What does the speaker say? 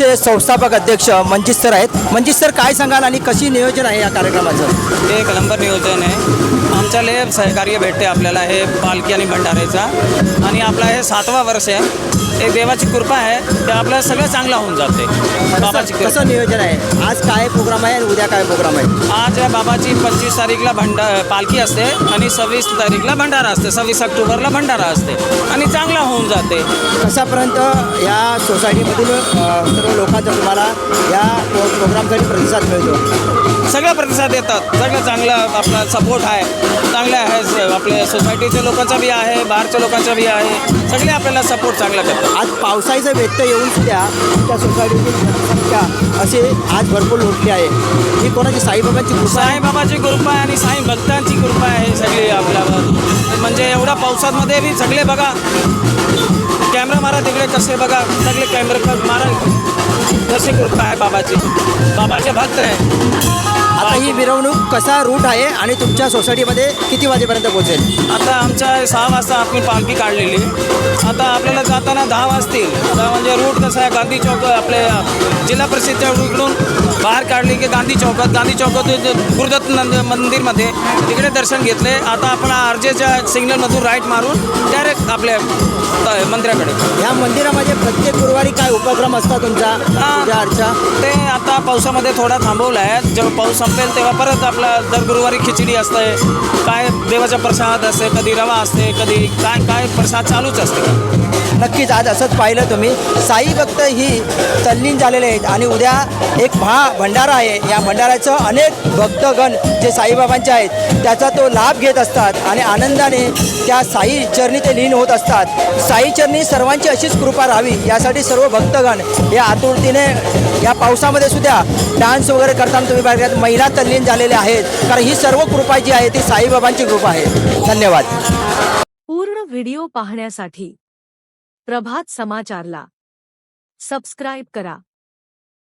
ट्रस्टचे संस्थापक अध्यक्ष मंजित सर आहेत. मंजित सर काय सांगाल आणि कशी नियोजन आहे या कार्यक्रमाचं? हे एक नंबर नियोजन आहे. आमच्या लय सहकार्य भेटते आपल्याला हे पालखी आणि भंडाऱ्याचा. आणि आपला हे सातवा वर्ष आहे. हे देवाची कृपा आहे. ते आपल्याला सगळं चांगलं होऊन जाते बाबाची कसं नियोजन आहे? आज काय प्रोग्राम आहे आणि उद्या काय प्रोग्राम आहे? आज या बाबाची पंचवीस तारीखला भंडा पालखी असते आणि सव्वीस तारीखला भंडारा असते. सव्वीस ऑक्टोबरला भंडारा असते. आणि चांगला होऊन जाते कशापर्यंत या सोसायटीमधील सर्व लोकांचा तुम्हाला या प्रो प्रोग्रामसाठी प्रतिसाद मिळतो? सगळं प्रतिसाद येतात सगळं चांगलं आपला सपोर्ट आहे. चांगलं आहे आपल्या सोसायटीच्या लोकांचा बी आहे बाहेरच्या लोकांचा बी आहे. सगळे आपल्याला सपोर्ट चांगला करतात. आज पावसाळीचा व्यत्यय येऊन सुद्धा तुमच्या सोसायटीतील जनसंख्या असे आज भरपूर लोटली आहे. ही कोणाची साईबाबांची कृपा आहे? साईबाबाची कृपा आहे आणि साई भक्तांची कृपा आहे सगळी आपल्यावर म्हणजे एवढ्या पावसामध्ये बी सगळे बघा. कॅमेरा मारा तिकडे कसे बघा. सगळे कॅमेरा मारा. कशी कृपा आहे बाबाची. बाबाचे भक्त आहे. मिरवणूक कसा रूट आहे आणि तुमच्या सोसायटीमध्ये किती वाजेपर्यंत पोहोचेल? आता आमच्या सहा वाजता आपण पालखी काढलेली. आता आपल्याला जाताना दहा वाजतील. आता म्हणजे रूट कसं आहे? गांधी चौक आपले जिल्हा परिषदच्या रूटकडून बाहेर काढली की गांधी चौकात गांधी चौकातून गुरुदत्त नंद मंदिरमध्ये. तिकडे दर्शन घेतले. आता आपण आरजेच्या सिग्नलमधून राईट मारून डायरेक्ट आपल्या त- मंदिराकडे या मंदिरामध्ये प्रत्येक गुरुवारी काय उपक्रम असतात तुमचा. पूजा अर्चा ते आता पावसामध्ये थोडा थांबवला आहे. जेव्हा पाऊस संपेल तेव्हा परत आपला दर गुरुवारी खिचडी असते. काय देवाचा प्रसाद असते कधी रवा असते कधी काय काय प्रसाद चालूच असते. नक्कीच आज असंच पाहिलं तुम्ही. साई भक्त ही तल्लीन झालेले आहेत आणि उद्या एक महा भंडारा आहे. या भंडाऱ्याचं अनेक भक्तगण जे साईबाबांचे आहेत त्याचा तो लाभ घेत असतात. आणि आनंदाने त्या साई चरणी ते लीन होत होत असतात. साईचरणी सर्वांची अशीच कृपा राहावी यासाठी सर्व भक्तगण या आतुरतीने या पावसामध्ये सुद्धा डान्स वगैरे करताना तुम्ही बघाल महिला तल्लीन झालेल्या आहेत. कारण ही सर्व कृपा जी आहे ती साईबाबांची कृपा आहे. धन्यवाद. पूर्ण व्हिडिओ पाहण्यासाठी प्रभात समाचारला सबस्क्राईब करा.